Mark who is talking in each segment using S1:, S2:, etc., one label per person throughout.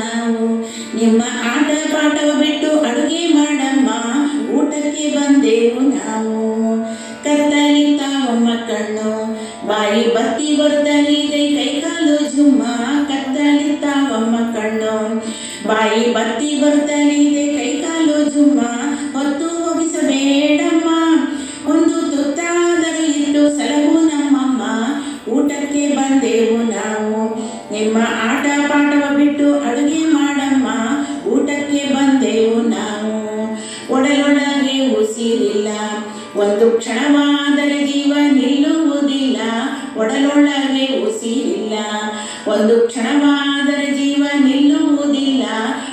S1: ನಾವು. ನಿಮ್ಮ ಆಟ ಪಾಠವ ಬಿಟ್ಟು ಅಡುಗೆ ಮಾಡಮ್ಮ. ಊಟಕ್ಕೆ ಬಂದೆವು ನಾವು. ಕತ್ತಲಿತ್ತಾವಮ್ಮ ಕಣ್ಣು ಬಾಯಿ ಬತ್ತಿ ಬರ್ತಲಿದೆ ಕೈಕಾಲು ಜುಮ್ಮ. ಕತ್ತಲಿತ್ತಾವಮ್ಮ ಕಣ್ಣು ಬಾಯಿ ಬತ್ತಿ ಬರ್ತಲಿದೆ ಕೈಕಾಲು ಜುಮ್ಮ. ಹೊತ್ತು ಹೋಗಿಸಬೇಡಮ್ಮ ಒಂದು ತುತ್ತಾದರೂ ಇಟ್ಟು ಸಲಹು ನಮ್ಮಮ್ಮ. ಊಟಕ್ಕೆ ಬಂದೆವು ನಾವು. ನಿಮ್ಮ ಆಟ ಒಂದು ಕ್ಷಣವಾದರೆ ಜೀವ ನಿಲ್ಲುವುದಿಲ್ಲ, ಒಡಲೊಳಗೆ ಉಸಿರಿಲ್ಲ. ಒಂದು ಕ್ಷಣವಾದರೆ ಜೀವ ನಿಲ್ಲುವುದಿಲ್ಲ,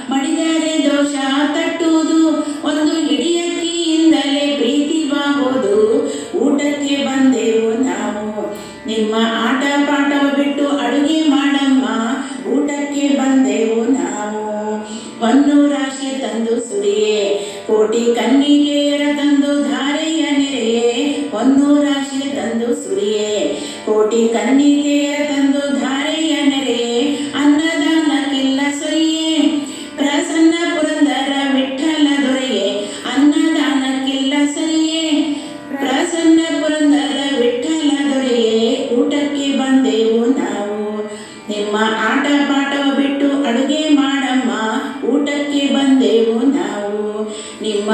S1: ಮಡಿದರೆ ದೋಷ ತಟ್ಟುವುದು, ಒಂದು ಹಿಡಿಯಕ್ಕಿಯಿಂದಲೇ ಬಾಗುವುದು ಊಟಕ್ಕೆ ಬಂದೆವು ನಾವು. ನಿಮ್ಮ ಆಟ ಪಾಠವ ಬಿಟ್ಟು ಅಡುಗೆ ಮಾಡಮ್ಮ, ಊಟಕ್ಕೆ ಬಂದೆವು ನಾವು. ಒಂದು ರಾಶಿ ತಂದು ಸುರಿಯೇ, ಕೋಟಿ ಕನ್ನಿಗೆಯರ ತಂದು ಕೋಟಿ ಕನ್ನಿಗೆಯರ ತಂದು ಧಾರೆಯ ನೆರೆಯೇ ಅನ್ನದಾನಕ್ಕಿಲ್ಲ ಸರಿಯೇ. ಪ್ರಸನ್ನ ಪುರಂದರ ವಿಠಲ ದೊರೆಯೇ, ಅನ್ನದಾನಕ್ಕಿಲ್ಲ ಸರಿಯೇ. ಪ್ರಸನ್ನ ಪುರಂದರ ವಿಠಲ ದೊರೆಯೇ, ಊಟಕ್ಕೆ ಬಂದೆವು ನಾವು. ನಿಮ್ಮ ಆಟ ಪಾಠ ಬಿಟ್ಟು ಅಡುಗೆ ಮಾಡಮ್ಮ, ಊಟಕ್ಕೆ ಬಂದೆವು ನಾವು. ನಿಮ್ಮ